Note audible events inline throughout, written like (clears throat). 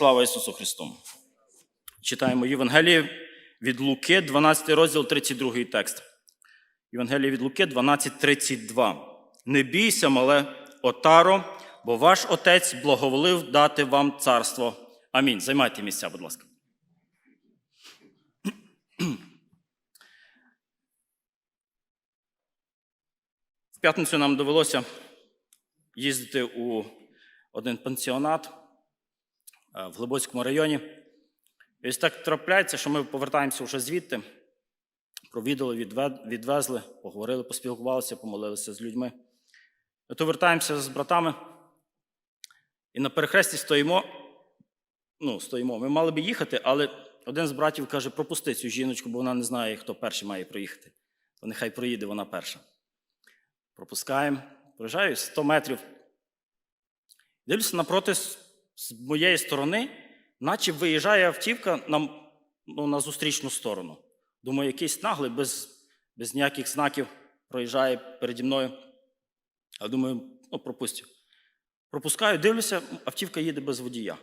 Слава Ісусу Христу! Читаємо Євангеліє від Луки, 12 розділ, 32 текст. Євангеліє від Луки 12.32. Не бійся, мале отаро, бо ваш Отець благоволив дати вам царство. Амінь. Займайте місця, будь ласка. В п'ятницю нам довелося їздити у один пансіонат в Глибоцькому районі. І ось так трапляється, що ми повертаємося вже звідти, провідали, відвезли, поговорили, поспілкувалися, помолилися з людьми. І то вертаємося з братами, і на перехресті стоїмо. Ну, стоїмо. Ми мали би їхати, але один з братів каже: пропусти цю жіночку, бо вона не знає, хто перший має проїхати. То нехай проїде вона перша. Пропускаємо, проїжджаю 100 метрів. Дивлюся напроти з моєї сторони, наче виїжджає автівка на, ну, на зустрічну сторону. Думаю, якийсь наглий, без, без ніяких знаків проїжджає переді мною. А думаю, ну, пропустю. Пропускаю, дивлюся, автівка їде без водія.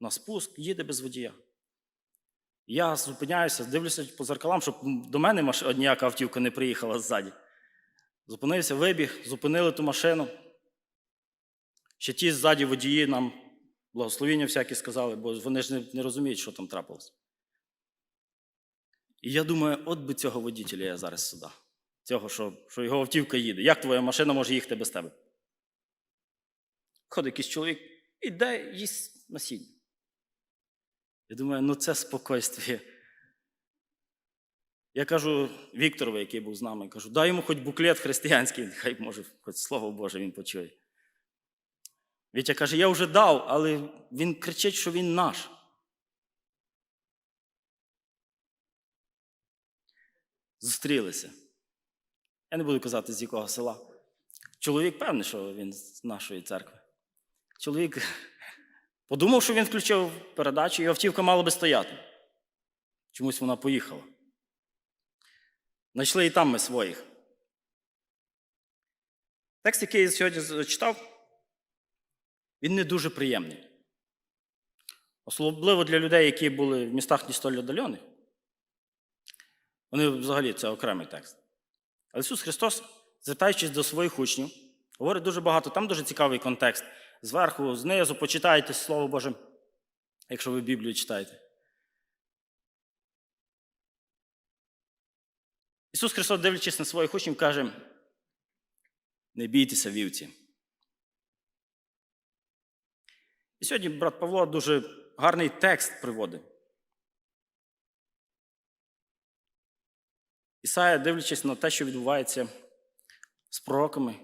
На спуск їде без водія. Я зупиняюся, дивлюся по зеркалам, щоб до мене ніяка автівка не приїхала ззаді. Зупинився, вибіг, зупинили ту машину. Ще ті ззаді водії нам благословіння всякі сказали, бо вони ж не, розуміють, що там трапилось. І я думаю, от би цього водителя я зараз сюди. Цього, що, що його автівка їде. Як твоя машина може їхати без тебе? Ходить якийсь чоловік, іде, їсть насіння. Я думаю, ну це спокойствие. Я кажу Вікторові, який був з нами, кажу, дай йому хоч буклет християнський, хай може, хоч слово Боже він почує. Вітя каже, я вже дав, але він кричить, що він наш. Зустрілися. Я не буду казати, з якого села. Чоловік певний, що він з нашої церкви. Чоловік подумав, що він включив передачу, і автівка мала би стояти. Чомусь вона поїхала. Знайшли і там ми своїх. Текст, який я сьогодні зачитав, він не дуже приємний. Особливо для людей, які були в містах не столь віддалених. Вони взагалі це окремий текст. Але Ісус Христос, звертаючись до своїх учнів, говорить дуже багато, там дуже цікавий контекст. Зверху, знизу почитайте Слово Боже, якщо ви Біблію читаєте. Ісус Христос, дивлячись на своїх учнів, каже: не бійтеся вівці. І сьогодні брат Павло дуже гарний текст приводить. Ісая, дивлячись на те, що відбувається з пророками,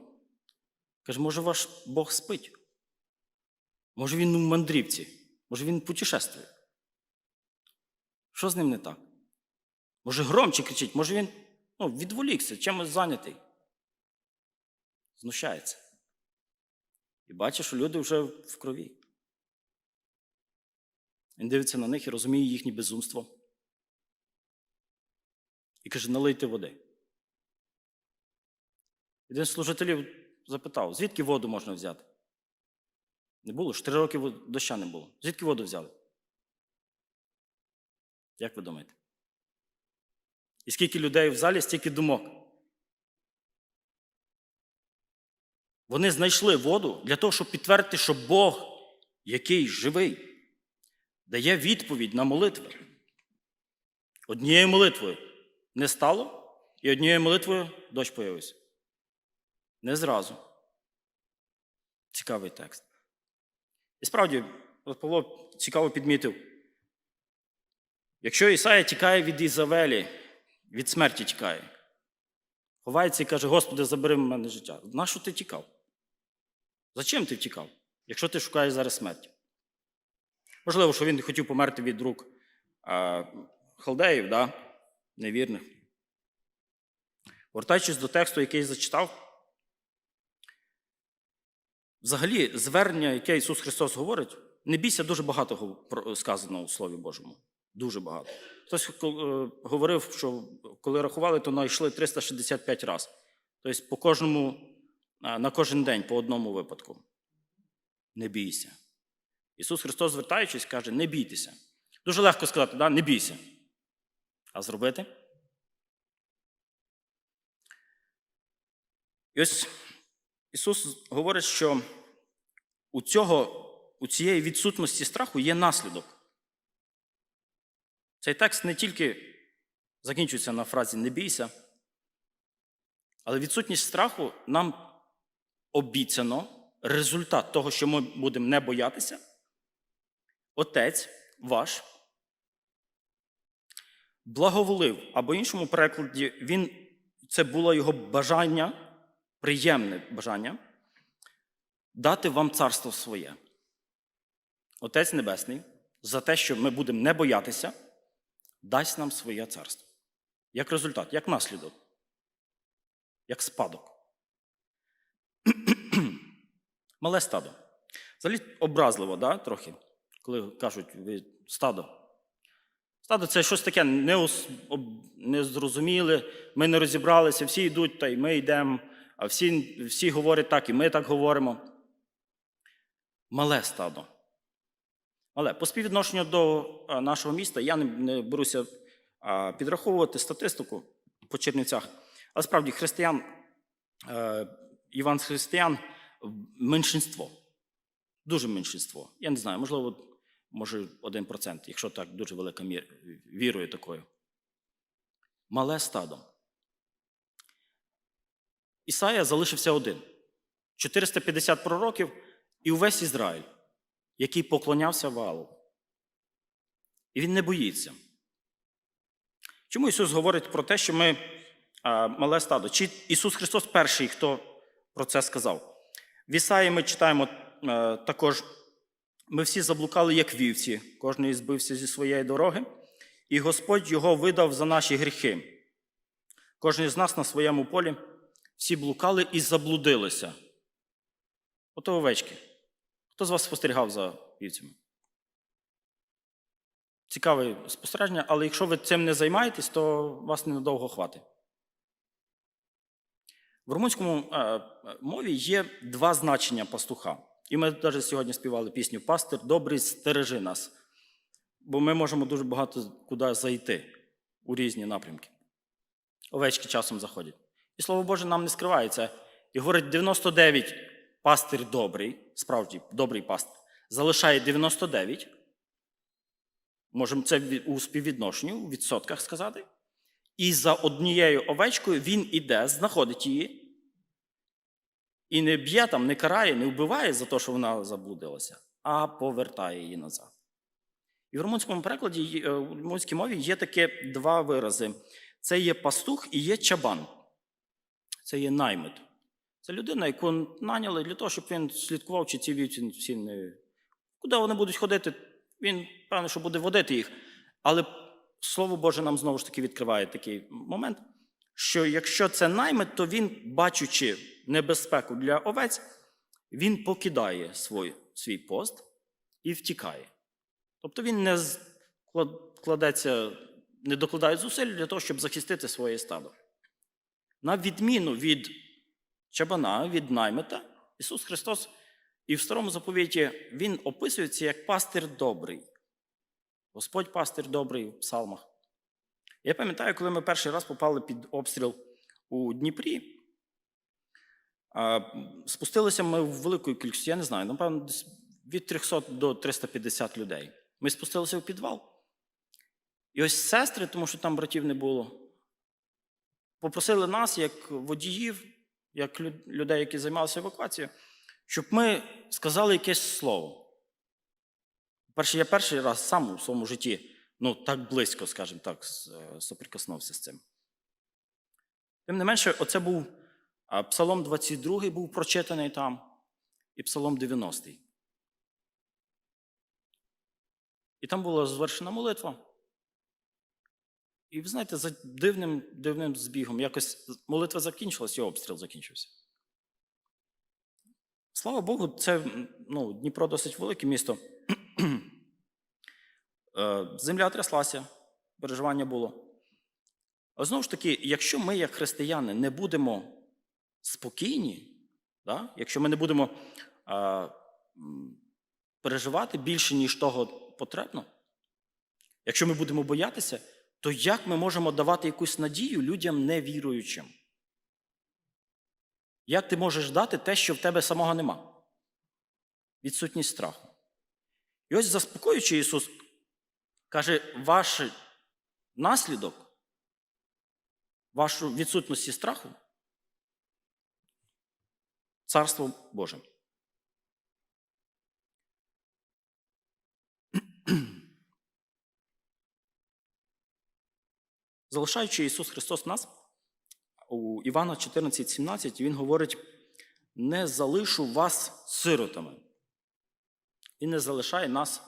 каже, може, ваш Бог спить? Може, він у мандрівці, може, він путешествує. Що з ним не так? Може, громче кричить, може він ну, відволікся, чимось зайнятий. Знущається. І бачить, що люди вже в крові. Він дивиться на них і розуміє їхнє безумство. І каже, налийте води. Один з служителів запитав, звідки воду можна взяти? Не було, ж три роки доща не було. Звідки воду взяли? Як ви думаєте? І скільки людей в залі, стільки думок. Вони знайшли воду для того, щоб підтвердити, що Бог, який живий, дає відповідь на молитви. Однією молитвою не стало, і однією молитвою дощ появився. Не зразу. Цікавий текст. І справді, Павло цікаво підмітив. Якщо Ісая тікає від Ізавелі, від смерті тікає, ховається і каже, Господи, забери в мене життя. Нащо ти тікав? Зачем ти втікав, якщо ти шукаєш зараз смерті? Можливо, що він хотів померти від рук а, халдеїв, да? невірних. Вертаючись до тексту, який я зачитав, взагалі звернення, яке Ісус Христос говорить, не бійся, дуже багато сказано у Слові Божому. Дуже багато. Хтось е, говорив, що коли рахували, то знайшли 365 разів. Тобто по кожному, на кожен день по одному випадку. Не бійся. Ісус Христос, звертаючись, каже: не бійтеся. Дуже легко сказати, да? не бійся. А зробити? І ось Ісус говорить, що у, цього, у цієї відсутності страху є наслідок. Цей текст не тільки закінчується на фразі не бійся, але відсутність страху нам обіцяно результат того, що ми будемо не боятися. Отець ваш благоволив, або в іншому перекладі, він, це було його бажання, приємне бажання дати вам царство своє. Отець Небесний, за те, що ми будемо не боятися, дасть нам своє царство. Як результат, як наслідок, як спадок. (clears throat) Мале стадо. Взагалі образливо, да, трохи, коли кажуть ви стадо. Стадо це щось таке незрозуміле, ми не розібралися, всі йдуть, та й ми йдемо, а всі, всі говорять так, і ми так говоримо. Мале стадо. Але по співвідношенню до нашого міста я не, беруся підраховувати статистику по Чернівцях. Але справді християн, е, Іван християн меншинство. Дуже меншинство. Я не знаю, можливо, може 1%, якщо так дуже велика мір, вірою такою. Мале стадо. Ісая залишився один. 450 пророків і увесь Ізраїль, який поклонявся Валу. І він не боїться. Чому Ісус говорить про те, що ми а, мале стадо? Чи Ісус Христос перший, хто про це сказав? В Ісаї ми читаємо е, також: ми всі заблукали, як вівці, кожен збився зі своєї дороги, і Господь його видав за наші гріхи. Кожен з нас на своєму полі всі блукали і заблудилися. Ото овечки. Хто з вас спостерігав за вівцями? Цікаве спостереження, але якщо ви цим не займаєтесь, то вас ненадовго хватить. В румунському е, е, мові є два значення пастуха. І ми навіть сьогодні співали пісню Пастир добрий, стережи нас. Бо ми можемо дуже багато куди зайти у різні напрямки. Овечки часом заходять. І слово Боже нам не скривається. І говорить, 99 пастир добрий, справді добрий пастир, залишає 99. Можемо це у співвідношенні, у відсотках сказати. І за однією овечкою він іде, знаходить її. І не б'є там, не карає, не вбиває за те, що вона заблудилася, а повертає її назад. І в румунському перекладі, е, в румунській мові є таке два вирази: це є пастух і є чабан. Це є наймит. Це людина, яку наняли для того, щоб він слідкував, чи ці вівці всі не. Куди вони будуть ходити, він, певно, що буде водити їх. Але Слово Боже нам знову ж таки відкриває такий момент, що якщо це наймит, то він, бачучи небезпеку для овець, він покидає свій, свій пост і втікає. Тобто він не кладеться, не докладає зусиль для того, щоб захистити своє стадо. На відміну від чабана, від наймита, Ісус Христос і в старому заповіті Він описується як пастир добрий. Господь пастир добрий в псалмах. Я пам'ятаю, коли ми перший раз попали під обстріл у Дніпрі, спустилися ми в велику кількість, я не знаю, напевно, від 300 до 350 людей. Ми спустилися в підвал. І ось сестри, тому що там братів не було, попросили нас, як водіїв, як людей, які займалися евакуацією, щоб ми сказали якесь слово. Перше, я перший раз сам у своєму житті, ну так близько, скажімо так, е, соприкоснувся з цим. Тим не менше, оце був а, Псалом 22 був прочитаний там, і Псалом 90. І там була звершена молитва. І ви знаєте, за дивним, дивним збігом, якось молитва закінчилась, і обстріл закінчився. Слава Богу, це ну, Дніпро досить велике місто. (clears throat) Е, Земля тряслася, переживання було. А знову ж таки, якщо ми, як християни, не будемо спокійні, да? якщо ми не будемо а, переживати більше, ніж того потрібно, якщо ми будемо боятися, то як ми можемо давати якусь надію людям невіруючим? Як ти можеш дати те, що в тебе самого нема? Відсутність страху. І ось заспокоюючи Ісус, каже, ваш наслідок, вашу відсутності страху Царство Боже. Залишаючи Ісус Христос нас, у Івана 14,17 Він говорить: не залишу вас сиротами. Він не залишає нас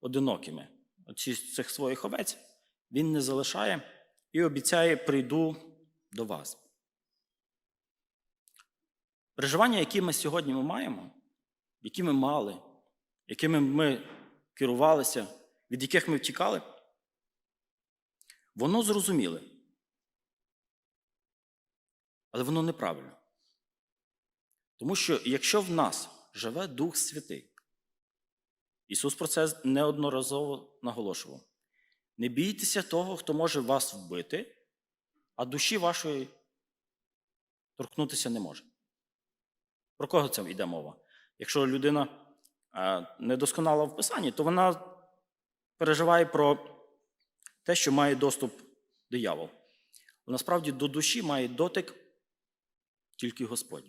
одинокими. Оці цих своїх овець Він не залишає і обіцяє: прийду до вас. Переживання, які ми сьогодні ми маємо, які ми мали, якими ми керувалися, від яких ми втікали, воно зрозуміле. Але воно неправильно. Тому що якщо в нас живе Дух Святий, Ісус про це неодноразово наголошував. Не бійтеся того, хто може вас вбити, а душі вашої торкнутися не може. Про кого це йде мова? Якщо людина недосконала в писанні, то вона переживає про те, що має доступ диявол. Насправді до душі має дотик тільки Господь.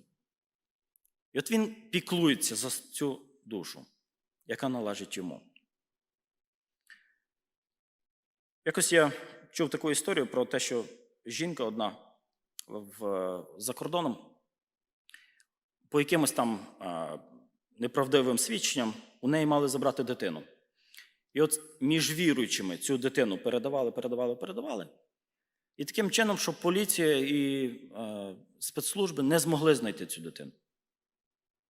І от він піклується за цю душу, яка належить йому. Якось я чув таку історію про те, що жінка одна в, за кордоном по якимось там неправдивим свідченням у неї мали забрати дитину. І от між віруючими цю дитину передавали, передавали, передавали. І таким чином, щоб поліція і е, спецслужби не змогли знайти цю дитину.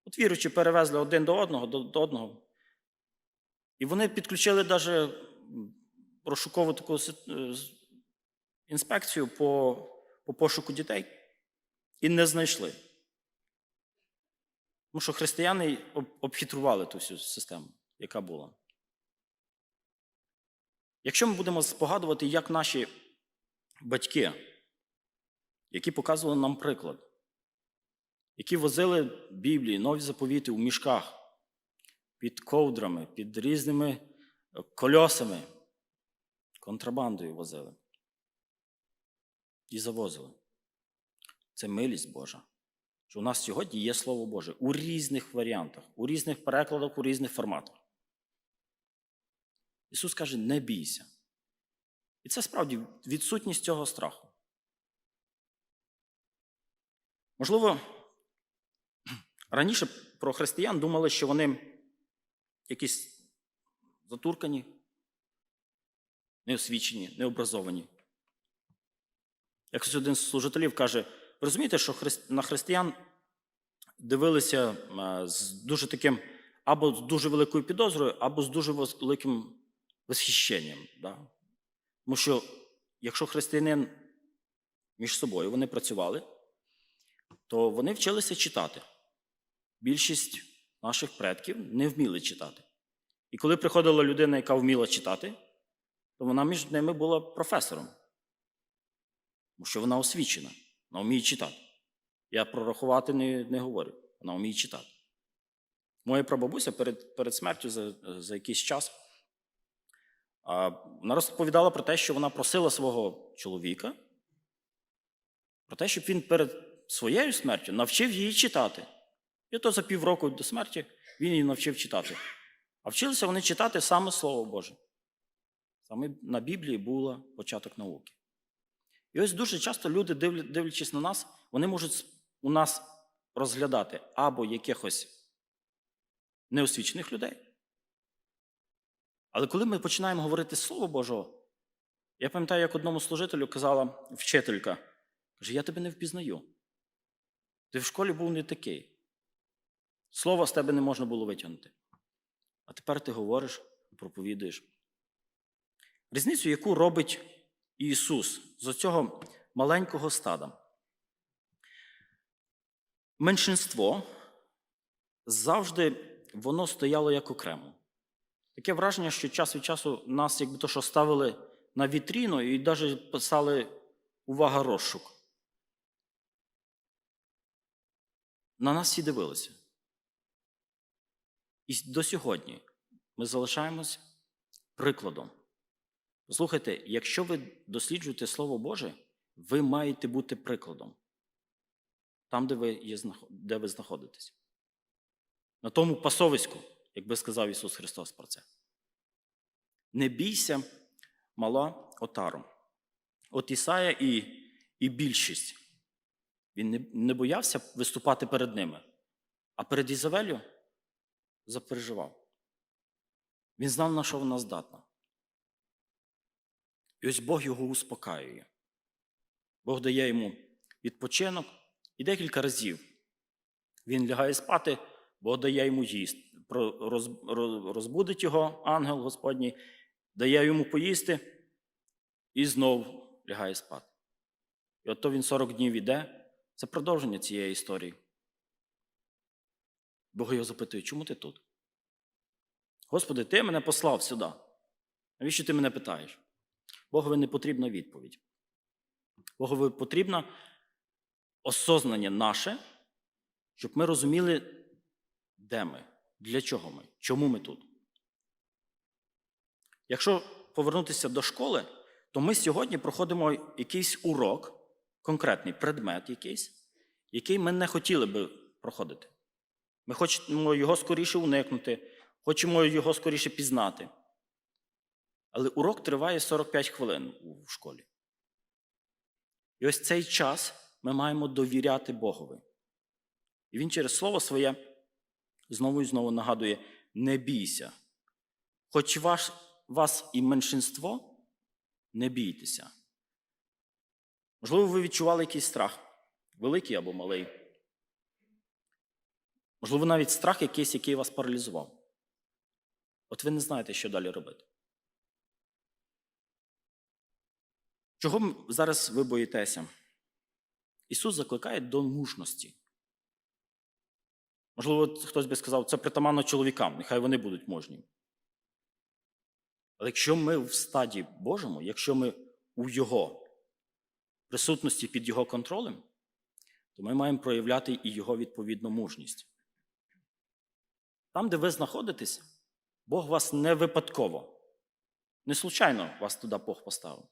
От віруючі перевезли один до одного, до, до одного. І вони підключили навіть розшукову таку інспекцію по, по пошуку дітей і не знайшли. Тому що християни обхитрували ту всю систему, яка була. Якщо ми будемо спогадувати, як наші батьки, які показували нам приклад, які возили Біблії, нові заповіти у мішках, під ковдрами, під різними кольосами, контрабандою возили і завозили. Це милість Божа. Що у нас сьогодні є Слово Боже у різних варіантах, у різних перекладах, у різних форматах. Ісус каже, не бійся. І це справді відсутність цього страху. Можливо, раніше про християн думали, що вони якісь затуркані, неосвічені, необразовані. Якось один з служителів каже, розумієте, що на християн дивилися з дуже таким або з дуже великою підозрою, або з дуже великим восхищенням. Да? Тому що якщо християнин між собою вони працювали, то вони вчилися читати. Більшість наших предків не вміли читати. І коли приходила людина, яка вміла читати, то вона між ними була професором. Тому що вона освічена, вона вміє читати. Я прорахувати не не говорю, вона вміє читати. Моя прабабуся перед перед смертю за, за якийсь час вона розповідала про те, що вона просила свого чоловіка, про те, щоб він перед своєю смертю навчив її читати. І то за півроку до смерті він її навчив читати. А вчилися вони читати саме Слово Боже. Саме на Біблії був початок науки. І ось дуже часто люди, дивлячись на нас, вони можуть у нас розглядати або якихось неосвічених людей. Але коли ми починаємо говорити Слово Божого, я пам'ятаю, як одному служителю казала вчителька, каже, я тебе не впізнаю. Ти в школі був не такий. Слова з тебе не можна було витягнути. А тепер ти говориш, проповідуєш. Різницю, яку робить Ісус з цього маленького стада. Меншинство завжди воно стояло як окремо. Таке враження, що час від часу нас, якби то що ставили на вітріну і навіть писали увага розшук. На нас всі дивилися. І до сьогодні ми залишаємось прикладом. Слухайте, якщо ви досліджуєте Слово Боже, ви маєте бути прикладом там, де ви, є, де ви знаходитесь. На тому пасовиську, як би сказав Ісус Христос про це. Не бійся, мала отару. От Ісая і, і більшість. Він не, не боявся виступати перед ними, а перед Ізавелю запереживав. Він знав, на що вона здатна. І ось Бог його успокаює. Бог дає йому відпочинок, і декілька разів він лягає спати, Бог дає йому їсти. Розбудить його ангел Господній, дає йому поїсти і знов лягає спати. І от то він 40 днів іде. Це продовження цієї історії. Бог його запитує, чому ти тут? Господи, ти мене послав сюди. Навіщо ти мене питаєш? Богові не потрібна відповідь. Богові потрібно осознання наше, щоб ми розуміли, де ми, для чого ми, чому ми тут. Якщо повернутися до школи, то ми сьогодні проходимо якийсь урок, конкретний предмет якийсь, який ми не хотіли би проходити. Ми хочемо його скоріше уникнути, хочемо його скоріше пізнати. Але урок триває 45 хвилин у школі. І ось цей час ми маємо довіряти Богові. І він через слово своє знову і знову нагадує: не бійся. Хоч ваш, вас і меншинство, не бійтеся. Можливо, ви відчували якийсь страх, великий або малий. Можливо, навіть страх якийсь, який вас паралізував. От ви не знаєте, що далі робити. Чого зараз ви боїтеся? Ісус закликає до мужності. Можливо, хтось би сказав, це притаманно чоловікам, нехай вони будуть мужні. Але якщо ми в стаді Божому, якщо ми у Його присутності під Його контролем, то ми маємо проявляти і Його відповідну мужність. Там, де ви знаходитесь, Бог вас не випадково, не случайно вас туди Бог поставив.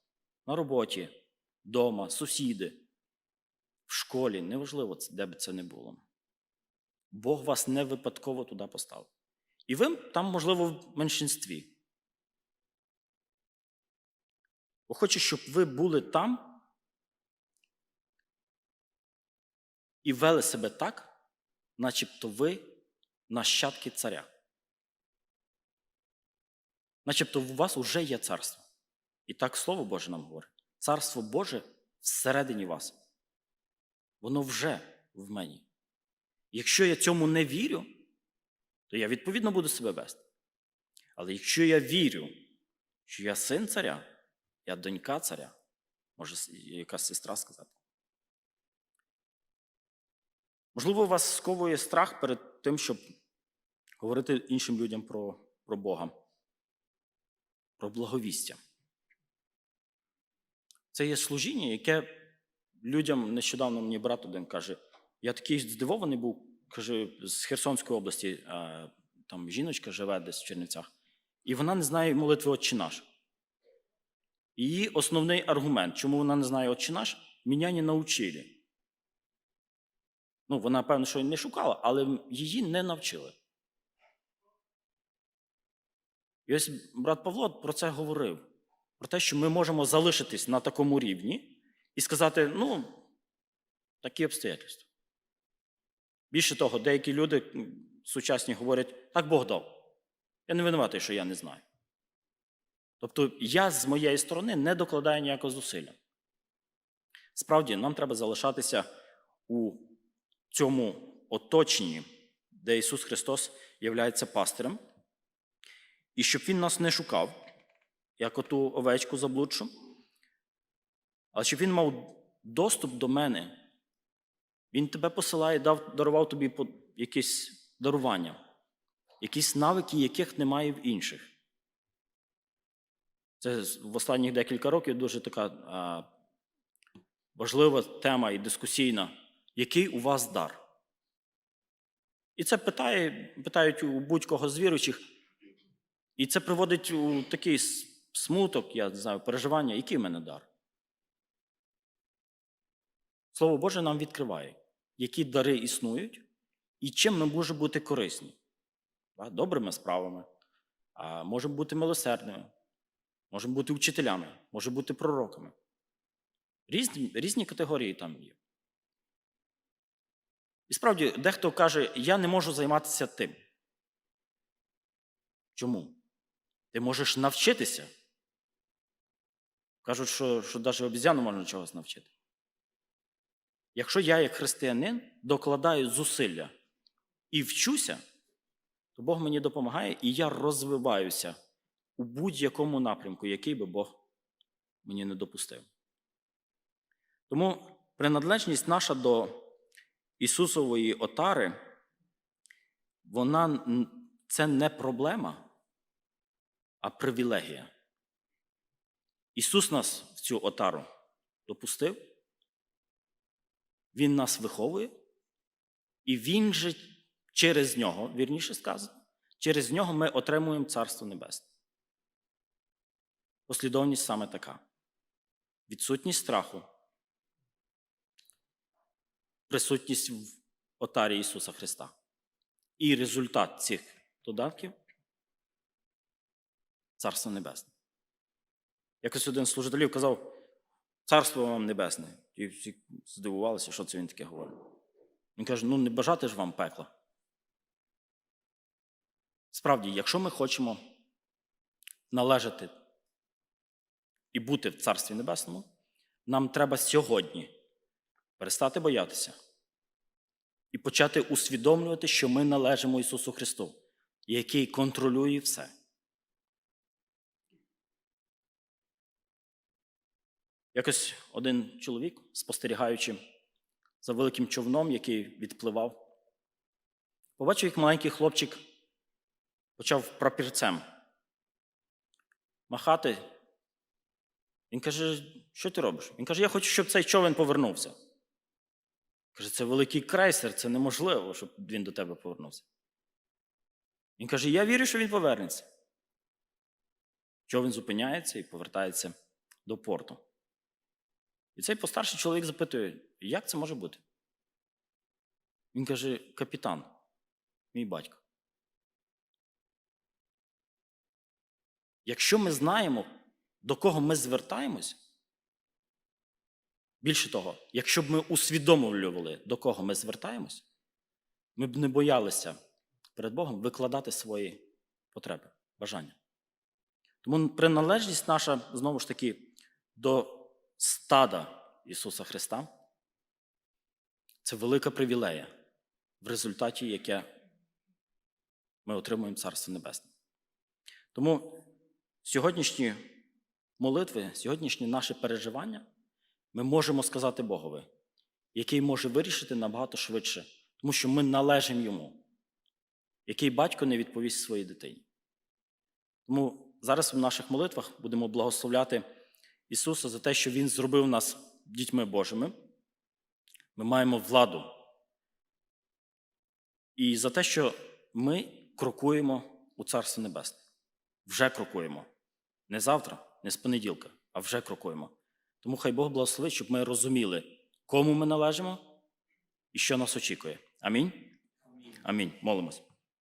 На роботі, вдома, сусіди, в школі, неважливо, де б це не було. Бог вас не випадково туди поставив. І ви там, можливо, в меншинстві. Бо хочу, щоб ви були там і вели себе так, начебто ви нащадки царя. Начебто у вас вже є царство. І так Слово Боже нам говорить. Царство Боже всередині вас. Воно вже в мені. Якщо я цьому не вірю, то я відповідно буду себе вести. Але якщо я вірю, що я син царя, я донька царя, може якась сестра сказати. Можливо, вас сковує страх перед тим, щоб говорити іншим людям про, про Бога, про благовістя. Це є служіння, яке людям нещодавно мені брат один каже: я такий здивований був, каже, з Херсонської області, там жіночка живе десь в Чернівцях, і вона не знає молитви «Отче наш». Її основний аргумент, чому вона не знає «Отче наш», мене не навчили. Ну, вона, певно, що не шукала, але її не навчили. І ось брат Павло про це говорив. Про те, що ми можемо залишитись на такому рівні і сказати, ну, такі обстоятельства. Більше того, деякі люди сучасні говорять, так Бог дав. Я не винуватий, що я не знаю. Тобто я з моєї сторони не докладаю ніякого зусилля. Справді, нам треба залишатися у цьому оточенні, де Ісус Христос є пастирем, і щоб Він нас не шукав, як оту овечку заблудшу, але щоб Він мав доступ до мене. Він тебе посилає, дав, дарував тобі якесь дарування. якісь навики, яких немає в інших. Це в останніх декілька років дуже така а, важлива тема і дискусійна. Який у вас дар? І це питає, питають у будь-кого з віруючих. І це приводить у такий смуток, я не знаю, переживання, який в мене дар. Слово Боже нам відкриває, які дари існують і чим ми можемо бути корисні. Добрими справами, можемо бути милосердними, можемо бути вчителями, можемо бути пророками. Різні, різні категорії там є. І справді, дехто каже, я не можу займатися тим. Чому? Ти можеш навчитися. Кажуть, що, що навіть обізяну можна чогось навчити. Якщо я, як християнин, докладаю зусилля і вчуся, то Бог мені допомагає, і я розвиваюся у будь-якому напрямку, який би Бог мені не допустив. Тому приналежність наша до Ісусової отари, вона це не проблема, а привілегія. Ісус нас в цю отару допустив, Він нас виховує, і Він же через нього, вірніше сказано, через нього ми отримуємо Царство Небесне. Послідовність саме така: відсутність страху, присутність в отарі Ісуса Христа. І результат цих додатків Царство Небесне. Якось один з служителів казав, Царство вам небесне. І всі здивувалися, що це він таке говорить. Він каже: ну не бажати ж вам пекла. Справді, якщо ми хочемо належати і бути в Царстві Небесному, нам треба сьогодні перестати боятися і почати усвідомлювати, що ми належимо Ісусу Христу, який контролює все. Якось один чоловік, спостерігаючи за великим човном, який відпливав, побачив, як маленький хлопчик почав прапірцем махати. Він каже, що ти робиш? Він каже, я хочу, щоб цей човен повернувся. Каже, це великий крейсер, це неможливо, щоб він до тебе повернувся. Він каже, я вірю, що він повернеться. Човен зупиняється і повертається до порту. І цей постарший чоловік запитує, як це може бути? Він каже: капітан, мій батько. Якщо ми знаємо, до кого ми звертаємось, більше того, якщо б ми усвідомлювали, до кого ми звертаємось, ми б не боялися перед Богом викладати свої потреби, бажання. Тому приналежність наша, знову ж таки, до стада Ісуса Христа це велика привілея, в результаті яке ми отримуємо Царство Небесне. Тому сьогоднішні молитви, сьогоднішні наші переживання ми можемо сказати Богові, який може вирішити набагато швидше, тому що ми належимо йому, який батько не відповість своїй дитині. Тому зараз в наших молитвах будемо благословляти Ісуса за те, що Він зробив нас дітьми Божими. Ми маємо владу. І за те, що ми крокуємо у Царство Небесне. Вже крокуємо. Не завтра, не з понеділка, а вже крокуємо. Тому хай Бог благословить, щоб ми розуміли, кому ми належимо і що нас очікує. Амінь. Амінь. Молимось.